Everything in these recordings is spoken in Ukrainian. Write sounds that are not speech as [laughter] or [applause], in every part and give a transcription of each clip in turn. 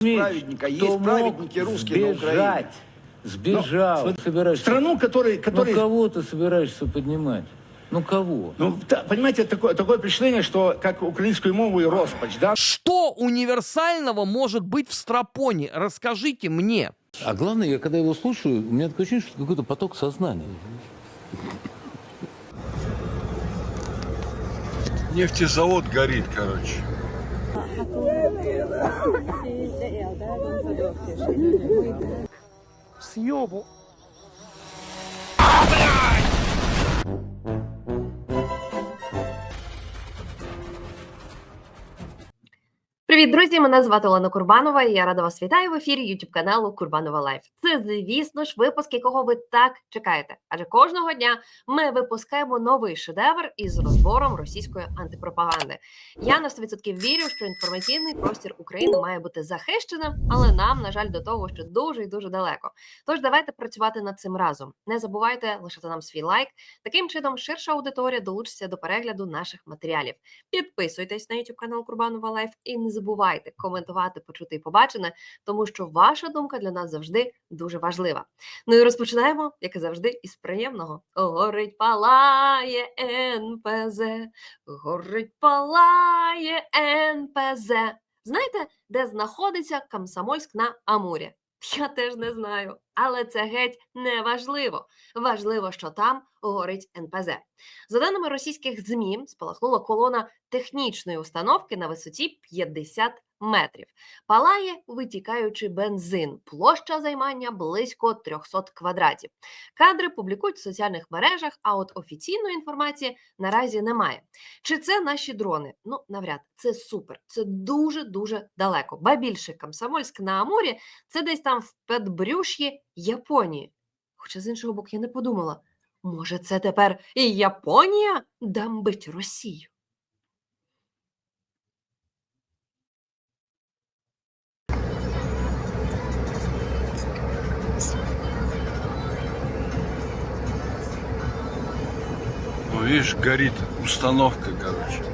праведника. кто Есть праведники русские на Украине. сбежать, Сбежал. Ну, Ты собираешься- Страну, который, Ну который кого ты собираешься поднимать? Ну кого? Ну, та- понимаете, такое, такое впечатление, что как украинскую мову и роспач, да? Что универсального может быть в стропоне? Расскажите мне. А главное, я когда его слушаю, у меня такое ощущение, что какой-то поток сознания. Нефтезавод горит, короче. Съебу. Привіт, друзі! Мене звати Олена Курбанова, і я рада вас вітаю в ефірі YouTube каналу Курбанова Лайф. Це, звісно ж, випуск, якого ви так чекаєте. Адже кожного дня ми випускаємо новий шедевр із розбором російської антипропаганди. Я на 100% вірю, що інформаційний простір України має бути захищеним, але нам, на жаль, до того ще дуже і дуже далеко. Тож давайте працювати над цим разом. Не забувайте лишити нам свій лайк. Таким чином, ширша аудиторія долучиться до перегляду наших матеріалів. Підписуйтесь на YouTube канал Курбанова Лайф і не забувайте коментувати, почути і побачене, тому що ваша думка для нас завжди дуже важлива. Ну і розпочинаємо, як і завжди, із приємного. Горить палає НПЗ, горить палає НПЗ. Знаєте, де знаходиться Комсомольськ на Амурі? Я теж не знаю, але це геть не важливо. Важливо, що там горить НПЗ. За даними російських ЗМІ, спалахнула колона технічної установки на висоті 50 метрів. Палає витікаючи бензин. Площа займання близько 300 квадратів. Кадри публікують в соціальних мережах, а от офіційної інформації наразі немає. Чи це наші дрони? Ну, навряд, це супер, це дуже дуже далеко. Ба більше Комсомольськ на Амурі це десь там в Петбрюш'ї Японії. Хоча з іншого боку, я не подумала. Може, це тепер і Японія дамбить Росію? Ну, видишь, горит установка, короче.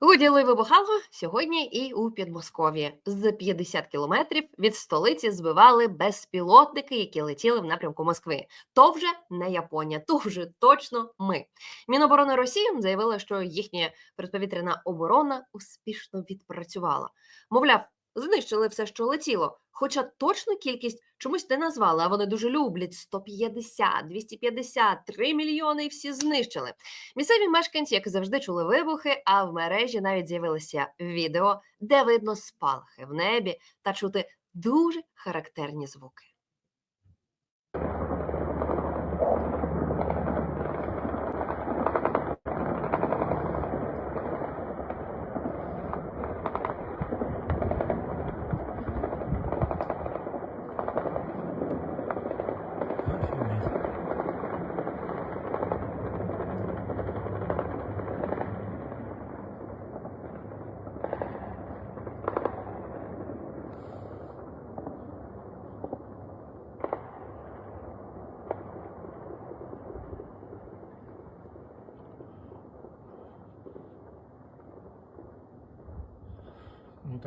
Гуділи вибухало сьогодні і у Підмосков'ї. З 50 кілометрів від столиці збивали безпілотники, які летіли в напрямку Москви. То вже не Японія, то вже точно ми. Міноборони Росії заявила, що їхня протиповітряна оборона успішно відпрацювала. Мовляв, знищили все, що летіло. Хоча точну кількість чомусь не назвали, а вони дуже люблять 150, 250, 3 мільйони і всі знищили. Місцеві мешканці, як завжди, чули вибухи, а в мережі навіть з'явилося відео, де видно спалахи в небі та чути дуже характерні звуки.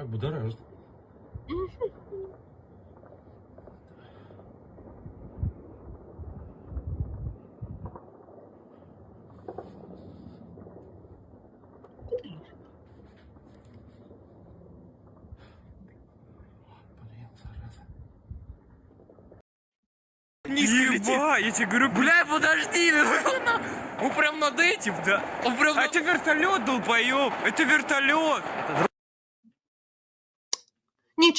Ну так будоражит. Еба, я тебе говорю, бля, подожди, ну, он прям над этим, да? Он прям Это вертолет, долбоёб, это вертолет.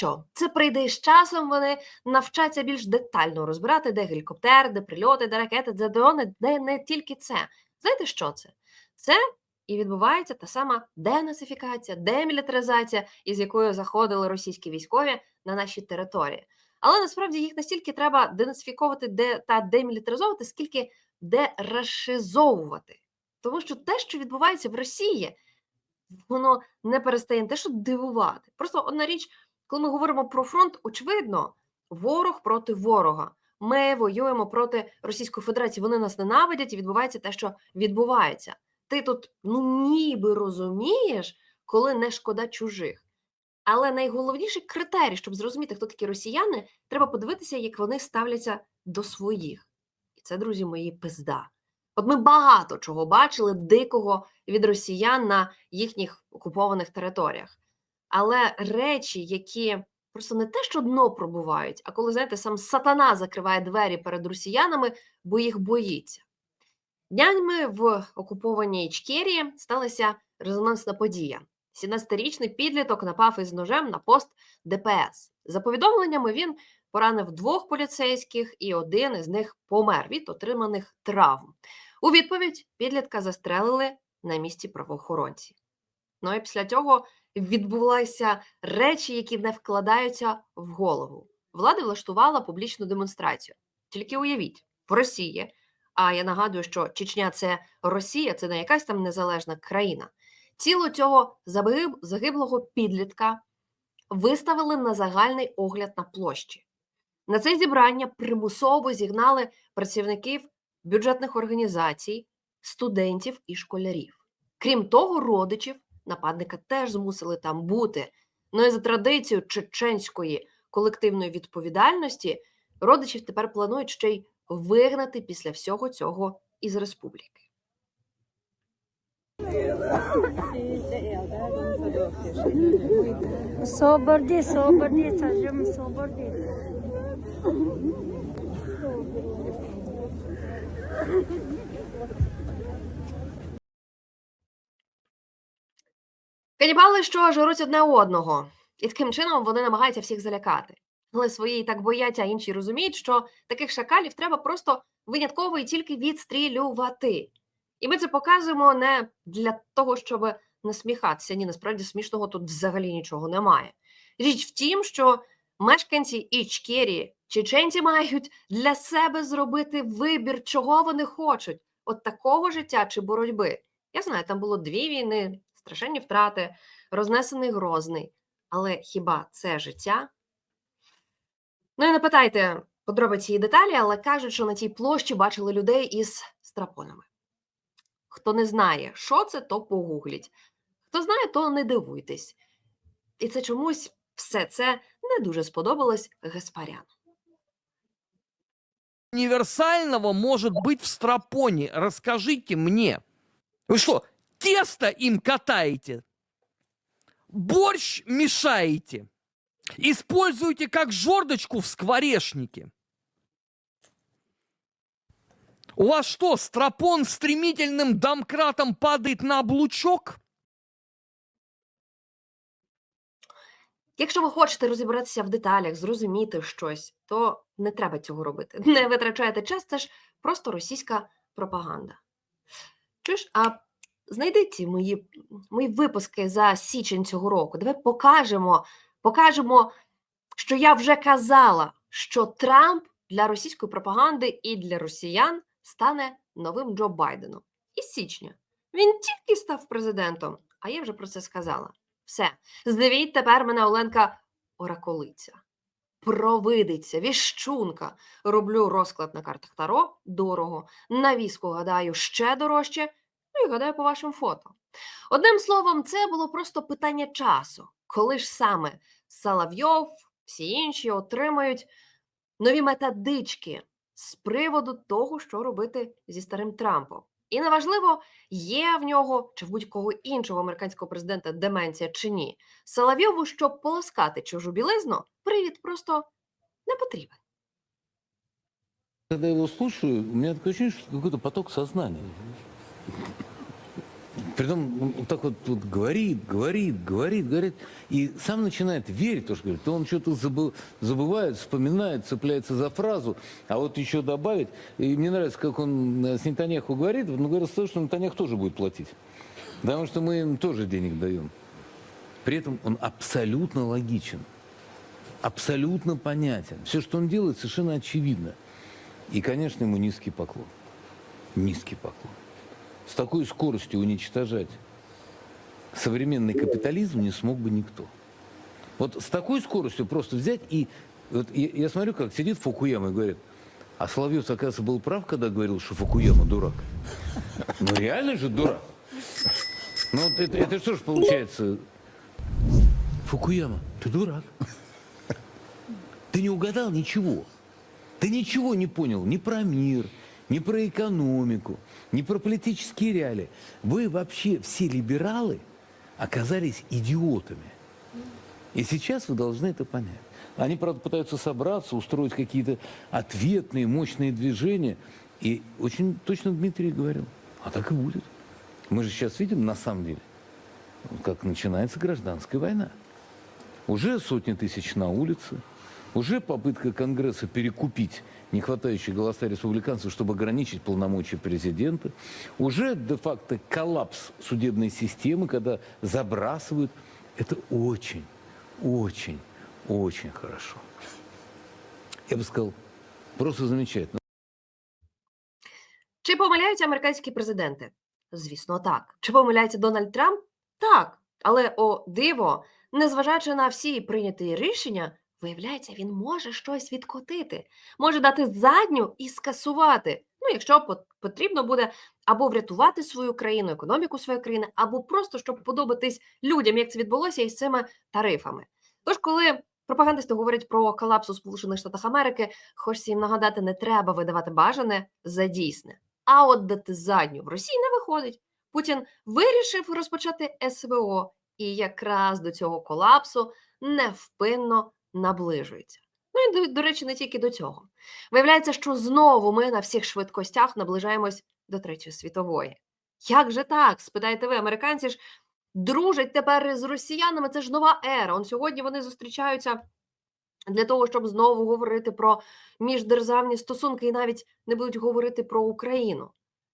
Нічого, це прийде з часом. Вони навчаться більш детально розбирати, де гелікоптер, де прильоти, де ракети, де дрони, де не тільки це. Знаєте, що це? Це і відбувається та сама денацифікація, демілітаризація, із якою заходили російські військові на наші території. Але насправді їх настільки треба денацифіковувати де, та демілітаризовувати, скільки дерашизовувати. Тому що те, що відбувається в Росії, воно не перестає не те, що дивувати. Просто одна річ, коли ми говоримо про фронт, очевидно, ворог проти ворога. ми воюємо проти Російської Федерації, вони нас ненавидять і відбувається те, що відбувається. Ти тут ну ніби розумієш, коли не шкода чужих. Але найголовніший критерій, щоб зрозуміти, хто такі росіяни, треба подивитися, як вони ставляться до своїх. І це, друзі мої, пизда. От ми багато чого бачили дикого від росіян на їхніх окупованих територіях. Але речі, які просто не те, що дно пробувають, а коли, знаєте, сам сатана закриває двері перед росіянами, бо їх боїться. Днями в окупованій Ічкерії сталася резонансна подія. 17-річний підліток напав із ножем на пост ДПС. За повідомленнями, він поранив двох поліцейських, і один із них помер від отриманих травм. У відповідь підлітка застрелили на місці правоохоронці. Ну і після цього відбулися речі, які не вкладаються в голову. Влада влаштувала публічну демонстрацію. Тільки уявіть, в Росії, а я нагадую, що Чечня це Росія, це не якась там незалежна країна. Тіло цього загиблого підлітка виставили на загальний огляд на площі. На це зібрання примусово зігнали працівників бюджетних організацій, студентів і школярів. Крім того, родичів нападника теж змусили там бути. Ну і за традицією чеченської колективної відповідальності родичів тепер планують ще й вигнати після всього цього із республіки. Soberdi, soberdi, çocuğum soberdi. Канібали, що жируть одне одного, і таким чином вони намагаються всіх залякати. Але свої так бояться, а інші розуміють, що таких шакалів треба просто винятково і тільки відстрілювати. І ми це показуємо не для того, щоб насміхатися. Ні, насправді смішного тут взагалі нічого немає. Річ в тім, що мешканці Ічкерії, чеченці мають для себе зробити вибір, чого вони хочуть: от такого життя чи боротьби. Я знаю, там було дві війни, страшенні втрати, рознесений Грозний. Але хіба це життя? Ну і не питайте подробиці і деталі, але кажуть, що на тій площі бачили людей із страпонами. Хто не знає, що це, то погугліть. Хто знає, то не дивуйтесь. І це чомусь все це не дуже сподобалось Гаспаряну. универсального может быть в стропоне? Расскажите мне. Вы что, тесто им катаете? Борщ мешаете? Используете как жердочку в скворечнике? У вас что, стропон стремительным домкратом падает на облучок? Якщо ви хочете розібратися в деталях, зрозуміти щось, то не треба цього робити. [laughs] Не витрачайте час, це ж просто російська пропаганда. Чуєш, а знайди ці мої, мої випуски за січень цього року. Давай покажемо, покажемо, що я вже казала, що Трамп для російської пропаганди і для росіян стане новим Джо Байденом. Із січня. Він тільки став президентом, а я вже про це сказала. Все. Здивіть тепер мене Оленка Ораколиця. Провидиця, віщунка. Роблю розклад на картах Таро дорого. На віску гадаю ще дорожче. Ну і гадаю по вашим фото. Одним словом, це було просто питання часу, коли ж саме Салавйов, всі інші отримають нові методички з приводу того, що робити зі старим Трампом. І неважливо, є в нього чи в будь-кого іншого американського президента деменція чи ні. Соловйову, щоб полоскати чужу білизну, привід просто не потрібен. Когда я его слушаю, у меня такое ощущение, что какой-то поток сознания. Притом он вот так вот, вот говорит, говорит, говорит, говорит, и сам начинает верить, то, что говорит. То он что-то забы- забывает, вспоминает, цепляется за фразу, а вот еще добавить. И мне нравится, как он э, с Нетаньяху говорит, он говорит, что Нетаньяху тоже будет платить. Потому что мы им тоже денег даем. При этом он абсолютно логичен, абсолютно понятен. Все, что он делает, совершенно очевидно. И, конечно, ему низкий поклон. Низкий поклон. С такой скоростью уничтожать современный капитализм не смог бы никто. Вот с такой скоростью просто взять и... Вот я, я смотрю, как сидит Фукуяма и говорит, А Соловьев, оказывается, был прав, когда говорил, что Фукуяма дурак. Ну реально же дурак. Ну вот это, это что ж получается? Фукуяма, ты дурак. Ты не угадал ничего. Ты ничего не понял ни про мир, ни про экономику, ни про политические реалии. Вы вообще, все либералы, оказались идиотами. И сейчас вы должны это понять. Они, правда, пытаются собраться, устроить какие-то ответные, мощные движения. И очень точно Дмитрий говорил, а так и будет. Мы же сейчас видим, на самом деле, как начинается гражданская война. Уже сотни тысяч на улице, уже попытка Конгресса перекупить нехватающие голоса республиканцев, чтобы ограничить полномочия президента, уже де-факто коллапс судебной системы, когда забрасывают. Это очень, очень, очень хорошо. Я бы сказал, просто замечательно. Чи помиляються американські президенти? Звісно, так. Чи помиляється Дональд Трамп? Так. Але о диво, незважаючи на всі прийняті рішення, виявляється, він може щось відкотити, може дати задню і скасувати. Ну, якщо потрібно буде або врятувати свою країну, економіку своєї країни, або просто щоб подобатись людям, як це відбулося із цими тарифами. Тож, коли пропагандисти говорять про колапс у Сполучених Штатах Америки, хочеться їм нагадати, не треба видавати бажане за дійсне. А от дати задню в Росії не виходить. Путін вирішив розпочати СВО, і якраз до цього колапсу невпинно наближується. Ну і до, речі, не тільки до цього. Виявляється, що знову ми на всіх швидкостях наближаємось до Третьої світової. Як же так? спитаєте ви, американці ж дружать тепер з росіянами. Це ж нова ера. Он сьогодні вони зустрічаються для того, щоб знову говорити про міждержавні стосунки і навіть не будуть говорити про Україну.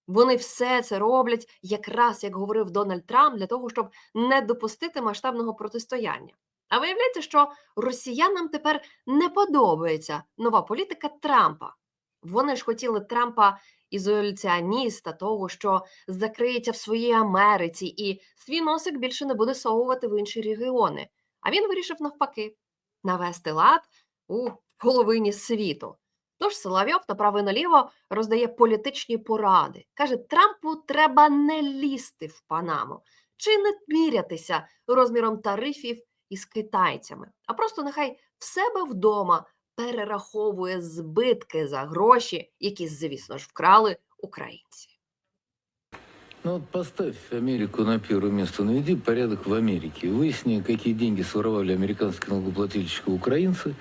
Вони все це роблять, якраз як говорив Дональд Трамп, для того, щоб не допустити масштабного протистояння. А виявляється, що росіянам тепер не подобається нова політика Трампа. Вони ж хотіли Трампа ізоляціоніста, того, що закриється в своїй Америці, і свій носик більше не буде совувати в інші регіони. А він вирішив навпаки навести лад у половині світу. Тож Соловйов направо і наліво роздає політичні поради. Каже, Трампу треба не лізти в Панаму чи не мірятися розміром тарифів із китайцями, а просто нехай в себе вдома перераховує збитки за гроші, які, звісно ж, вкрали українці. Ну вот поставь Америку на первое место, наведи порядок в Америке. Выясни, какие деньги своровали американские налогоплательщики украинцы,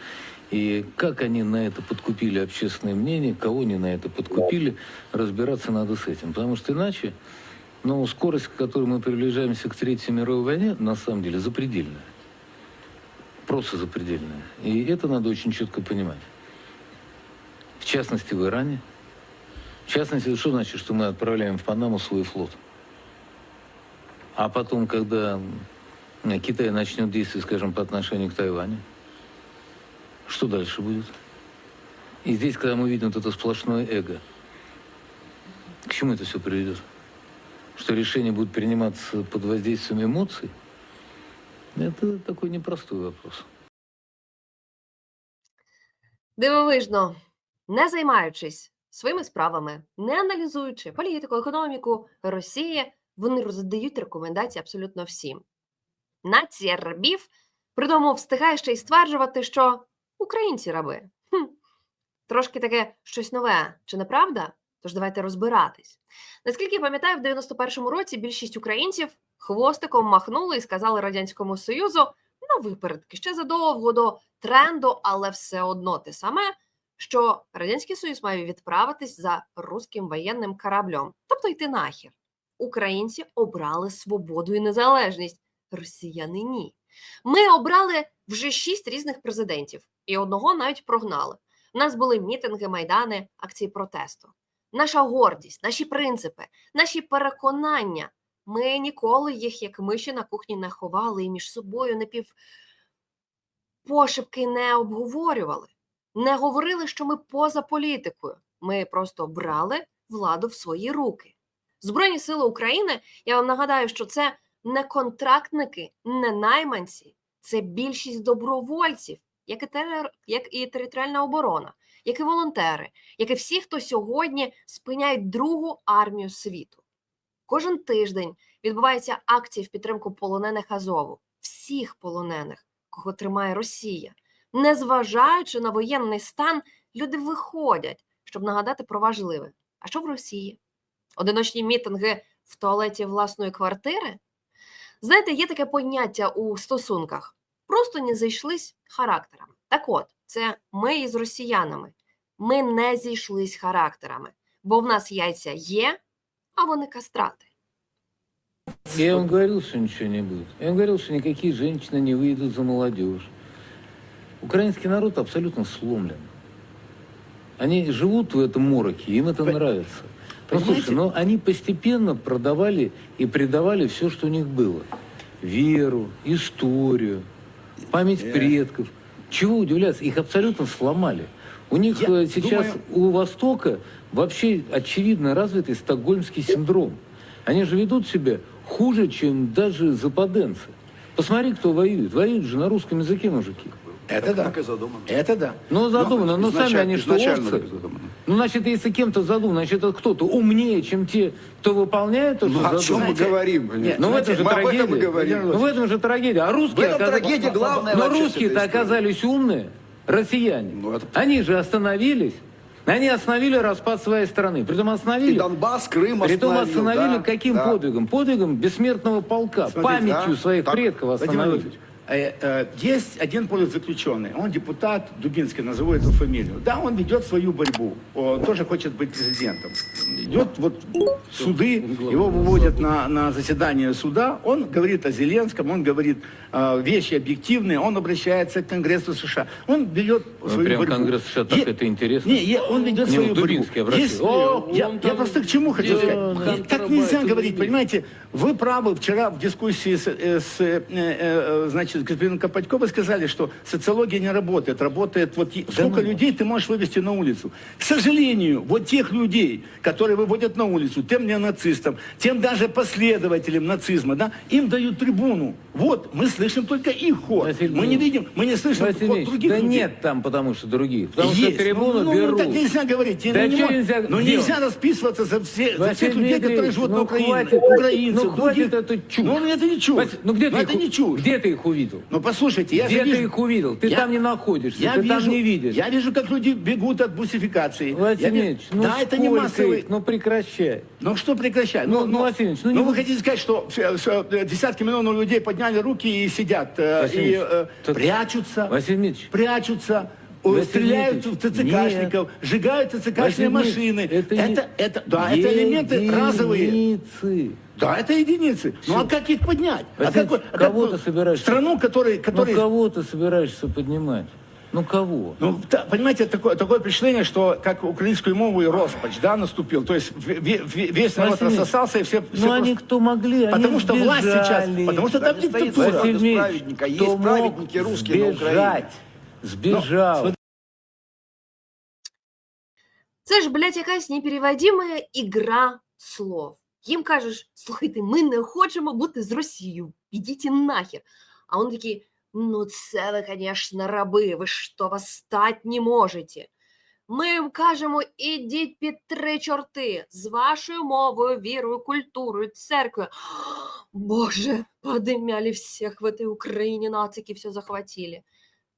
и как они на это подкупили общественное мнение, кого они на это подкупили, разбираться надо с этим. Потому что иначе, ну, скорость, к которой мы приближаемся к Третьей мировой войне, на самом деле запредельная. Просто запредельная. И это надо очень четко понимать. В частности, в Иране, в частности, что значит, что мы отправляем в Панаму свой флот? А потом, когда Китай начнет действовать, скажем, по отношению к Тайваню, что дальше будет? И здесь, когда мы видим вот это сплошное эго, к чему это все приведет? Что решения будут приниматься под воздействием эмоций? Это такой непростой вопрос. Дивовижно, не займаючись своїми справами, не аналізуючи політику, економіку Росії, вони роздають рекомендації абсолютно всім. Нація рабів, при тому встигає ще й стверджувати, що українці раби. Хм. Трошки таке щось нове, чи не правда? Тож давайте розбиратись. Наскільки я пам'ятаю, в 91-му році більшість українців хвостиком махнули і сказали Радянському Союзу на випередки ще задовго до тренду, але все одно те саме, що Радянський Союз має відправитись за руським воєнним кораблем, тобто йти нахер. Українці обрали свободу і незалежність, росіяни ні. Ми обрали вже шість різних президентів, і одного навіть прогнали. У нас були мітинги, майдани, акції протесту. Наша гордість, наші принципи, наші переконання. Ми ніколи їх, як миші на кухні, не ховали і між собою напів пошепки не обговорювали, не говорили, що ми поза політикою. Ми просто брали владу в свої руки. Збройні сили України, я вам нагадаю, що це не контрактники, не найманці, це більшість добровольців, як і, терор, як і територіальна оборона, як і волонтери, як і всі, хто сьогодні спиняють другу армію світу. Кожен тиждень відбуваються акції в підтримку полонених Азову, всіх полонених, кого тримає Росія. Незважаючи на воєнний стан, люди виходять, щоб нагадати про важливе. А що в Росії? Одиночні мітинги в туалеті власної квартири? Знаєте, є таке поняття у стосунках Просто не зійшлись характерами. Так от, це ми із росіянами. Ми не зійшлись характерами, бо в нас яйця є, а вони кастрати. Я вам говорил, что ничего не будет. Я вам говорил, что никакие женщины не выйдут за молодежь. Украинский народ абсолютно сломлен. Они живут в этом мороке, им это По- нравится. Ну, понимаете? слушай, но они постепенно продавали и предавали все, что у них было. Веру, историю, память Э. предков. Чего удивляться? Их абсолютно сломали. У них Я э, сейчас думаю- у Востока вообще очевидно развитый стокгольмский синдром. Они же ведут себя хуже, чем даже западенцы. Посмотри, кто воюет. Воюют же на русском языке мужики. Это да. Это да. Ну, задумано. Но сами они что, изначально овцы? Ну, значит, если кем-то задумано, значит, это кто-то умнее, чем те, кто выполняет то, Ну, что о чем мы говорим? Нет, Ну, в этом же мы об этом и трагедия. говорим. Ну, в этом же трагедия. А русские... В этом оказ- трагедия главная Но русские-то оказались умные, россияне. Ну, это- Они же остановились. Они остановили распад своей страны. Притом И остановили... Донбасс, Крым Притом остановил, остановили да, каким да. подвигом? Подвигом бессмертного полка, Смотрите, памятью да, своих так. предков Владимир остановили. Владимирович, э, есть один политзаключенный, он депутат Дубинский, назову эту фамилию. Да, он ведет свою борьбу, он тоже хочет быть президентом. Идет вот суды, его выводят на, на заседание суда, он говорит о Зеленском, он говорит э, вещи объективные, он обращается к Конгрессу США, он ведет свою прям борьбу. Конгресс США, так это интересно. Не, е- он ведет Не, свою ну, борьбу. Дубинский обращается. Есть- О, я, я просто к чему хочу сказать. Так нельзя говорить, понимаете, вы правы, вчера в дискуссии с, э, с, э, э, значит, господином Копатько вы сказали, что социология не работает, работает вот и- сколько ну. людей ты можешь вывести на улицу. К сожалению, вот тех людей, которые выводят на улицу, тем неонацистам, тем даже последователям нацизма, да, им дают трибуну. Вот, мы слышим только их ход. Василий мы не видим, мы не слышим Василий ход Ильич, других да людей. нет там, потому что других. Потому Есть. что трибуну ну, ну, берут. Ну, так нельзя говорить. Да ну, не мог- нельзя Ну, делать? нельзя расписываться за, все, за Василий всех людей, которые живут ну, на Украине. хватит, Украинцев, ну, хватит других. эту чушь. Ну, это не чушь. Вась, ну где, Ну, ты это их, не чушь. где ты их увидел? Ну, послушайте, я где же ты вижу... их увидел? Ты Я- там не находишься, Я ты вижу, там не видишь. я вижу, как люди бегут от бусификации. Василий Я ну да, это не массовый... их? Ну прекращай. Ну что прекращай? Ну, ну, Ильич, ну, ну не- вы хотите сказать, что все, э, десятки миллионов людей подняли руки и сидят, э, и э, так- прячутся, Василий Дмитриевич, прячутся, э, Василий стреляют в ТЦКшников, сжигают ТЦКшные Василий машины. это, это, не- это, да, это элементы разовые. Да, это единицы. Ну а как их поднять? А Василий, как, а кого как- ты собираешься? Страну, который, который Ну кого ты собираешься поднимать? Ну кого? Ну, та- понимаете, такое, такое впечатление, что как украинскую мову и роспач, да, наступил. То есть ве- ве- ве- весь народ Василий, рассосался, и все... все Ну они просто- кто могли, они Потому что власть сейчас, потому что Да там диктатура. Василий кто мог праведники русские на Украине. сбежать, сбежал. Ну, Це ж, блядь, якась непереводима ігра слов. Їм кажеш, слухайте, ми не хочемо бути з Росією, ідіть нахер. А вони такі, ну це ви, звісно, раби, ви що восстать не можете. Ми їм кажемо, ідіть під три чорти з вашою мовою, вірою, культурою, церквою. Боже, подымяли всіх в этой Україні, нацики все захватили.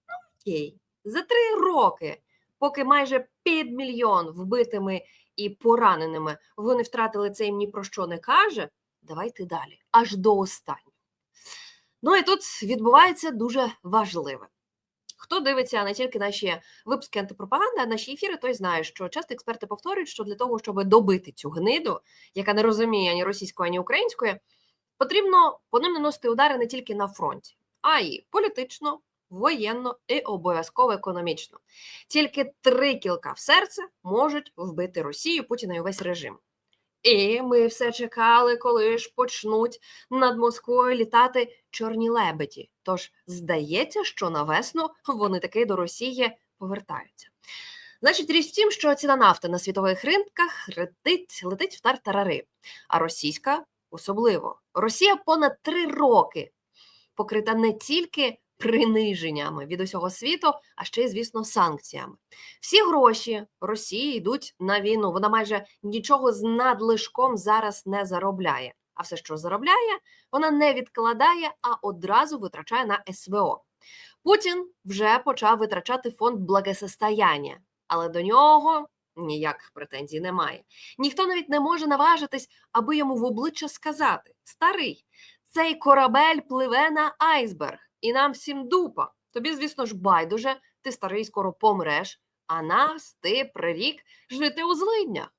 Ну, окей, за три роки поки майже під мільйон вбитими і пораненими вони втратили це їм ні про що не каже. Давайте далі, аж до останнього. Ну і тут відбувається дуже важливе. Хто дивиться не тільки наші випуски антипропаганди, а наші ефіри, той знає, що часто експерти повторюють, що для того, щоб добити цю гниду, яка не розуміє ані російської, ані української, потрібно по ним наносити удари не тільки на фронті, а й політично, воєнно і обов'язково економічно. Тільки три кілка в серце можуть вбити Росію, Путіна і увесь режим. І ми все чекали, коли ж почнуть над Москвою літати чорні лебеді. Тож здається, що на весну вони таки до Росії повертаються. Значить, річ в тім, що ціна нафти на світових ринках летить, летить в тартарари, а російська особливо. Росія понад три роки покрита не тільки приниженнями від усього світу, а ще й, звісно, санкціями. Всі гроші Росії йдуть на війну. Вона майже нічого з надлишком зараз не заробляє. А все, що заробляє, вона не відкладає, а одразу витрачає на СВО. Путін вже почав витрачати фонд благосостояння, але до нього ніяких претензій немає. Ніхто навіть не може наважитись, аби йому в обличчя сказати: Старий, цей корабель пливе на айсберг, і нам всім дупа. Тобі, звісно ж, байдуже, ти старий скоро помреш, а нас ти прирік жити у злиднях.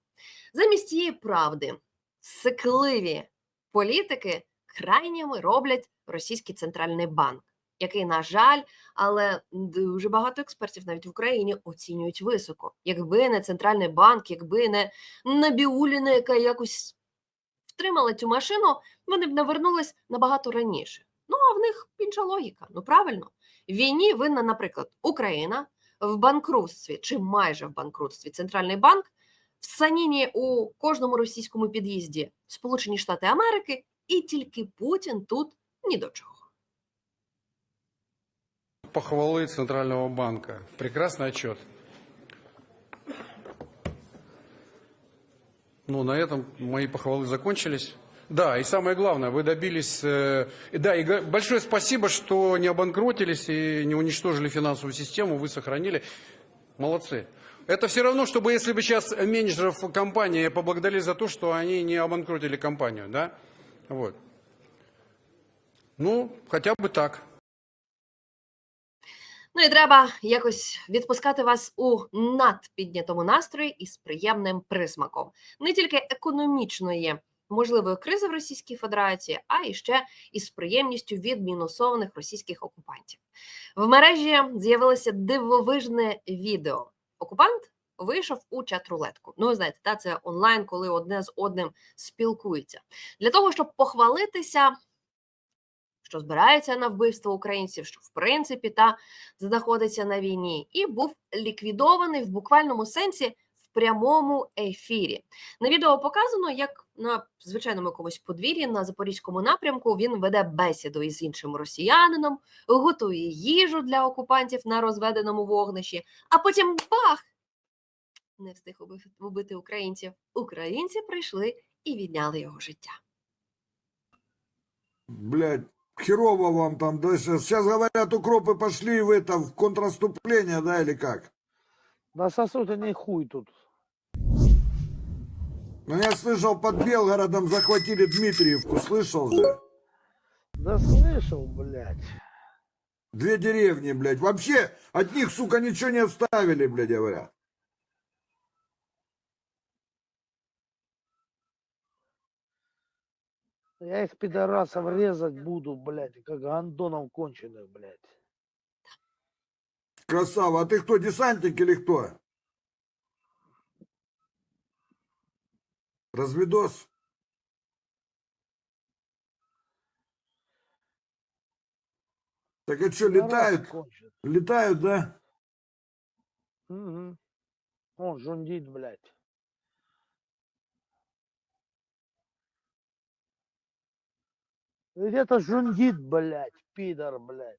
Замість цієї правди, сикливі політики крайніми роблять російський центральний банк, який, на жаль, але дуже багато експертів навіть в Україні оцінюють високо. Якби не центральний банк, якби не Набіуліна, яка якось втримала цю машину, вони б навернулись набагато раніше. Ну а в них інша логіка. Ну правильно, в війні винна, наприклад, Україна в банкрутстві чи майже в банкрутстві центральний банк. В саніні у кожному російському під'їзді Сполучені Штати Америки, і тільки Путін тут ні до чого. Похвалы Центрального банка. Прекрасный отчет. Ну, на этом мои похвалы закончились. Да, и самое главное, вы добились... э, и да, и га- большое спасибо, что не обанкротились и не уничтожили финансовую систему, вы сохранили. Молодцы. Это все равно, чтобы если бы сейчас менеджеров компании поблагодарили за то, что они не обанкротили компанию, да? Вот. Ну, хотя бы так. Ну і треба якось відпускати вас у надпіднятому настрої і з приємним присмаком не тільки економічної можливої кризи в Російській Федерації, а і ще із приємністю від мінусованих російських окупантів. В мережі з'явилося дивовижне відео. Окупант вийшов у чат-рулетку. Ну, ви знаєте, та це онлайн, коли одне з одним спілкуються. Для того, щоб похвалитися, що збирається на вбивство українців, що в принципі та знаходиться на війні, і був ліквідований в буквальному сенсі прямому ефірі. На відео показано, як на звичайному якомусь подвір'ї на запорізькому напрямку він веде бесіду із іншим росіянином, готує їжу для окупантів на розведеному вогнищі, а потім бах! Не встиг убити українців. Українці прийшли і відняли його життя. Блядь, херово вам там дальше. Сейчас говорят, укропы пошли в это, в контрнаступление, да, или как? Да сосут они хуй тут. Ну, я слышал, под Белгородом захватили Дмитриевку, слышал же? Да слышал, блядь. Две деревни, блядь. Вообще, от них, сука, ничего не оставили, блядь, говорят. Я их пидорасов резать буду, блядь, как гандонов конченых, блядь. Красава. А ты кто, десантник или кто? Разведос? Так а что, летают? Летают, да? Мгм. Он жундит, блядь. Ведь это жундит, блядь, пидор, блядь.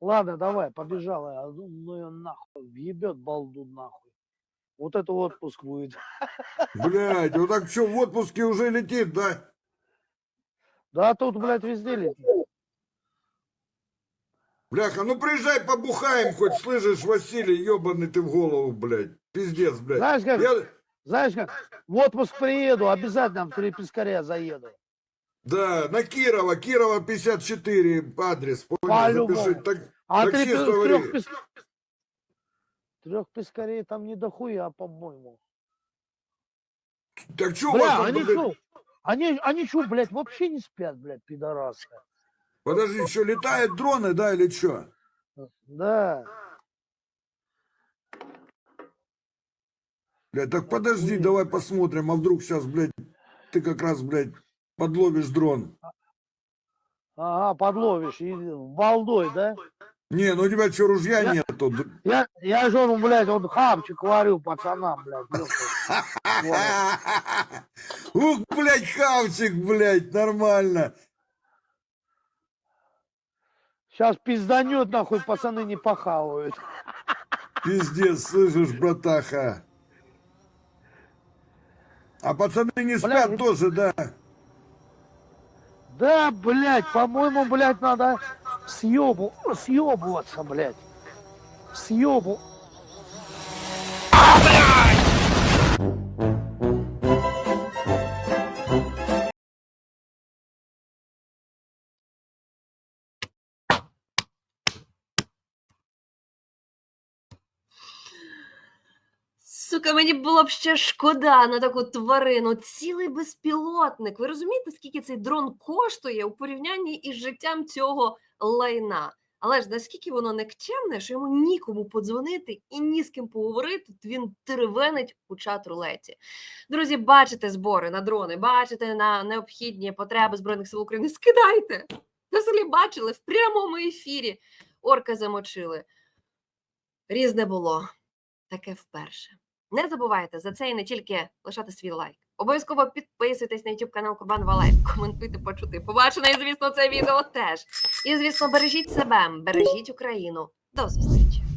Ладно, давай, побежала. я. Ну её нахуй, въебет балду нахуй. Вот это отпуск будет. [laughs] Блядь, ну так что, в отпуске уже летит, да? Да тут, блядь, везде летит. Бляха, ну приезжай побухаем хоть, слышишь, Василий, ебаный ты в голову, блядь. Пиздец, блядь. Знаешь, как, Я- знаешь, как в отпуск приеду, обязательно в три пескаря заеду. Да, на Кирова, Кирова 54 адрес, понял, По-любому. запиши. Так, А три, трех, пес... трех пескарей там не дохуя, по-моему. так что Бля, там, они блядь, что? Они, они что, блядь, вообще не спят, блядь, пидорасы. подожди, что, летают дроны, да, или что? Да. Блядь, так подожди, давай посмотрим, а вдруг сейчас, блядь, ты как раз, блядь, подловишь дрон. Ага, подловишь. И балдой, да? Не, ну у тебя что, ружья Я- нету? Я, я же, он, блядь, вот хапчик варю пацанам, блядь. [laughs] Ух, блядь, хавчик, блядь, нормально. Сейчас пизданет, нахуй, пацаны не похавают. Пиздец, слышишь, братаха? А пацаны не спят Бля, тоже, да? Да, блядь, по-моему, блядь, надо съебу, съебываться, блядь. Съебу. Сука, мені було б ще шкода на таку тварину. Цілий безпілотник. Ви розумієте, скільки цей дрон коштує у порівнянні із життям цього лайна? Але ж наскільки воно никчемне, що йому нікому подзвонити і ні з ким поговорити, він теревенить у чат рулеті. Друзі, бачите збори на дрони, бачите на необхідні потреби Збройних сил України. Скидайте! Ви взагалі бачили в прямому ефірі. Орка замочили. Різне було. Таке вперше. Не забувайте за це і не тільки лишати свій лайк. Обов'язково підписуйтесь на YouTube канал Курбанова Валайф, коментуйте, почути. Побачене, і звісно, це відео теж. І звісно, бережіть себе, бережіть Україну. До зустрічі!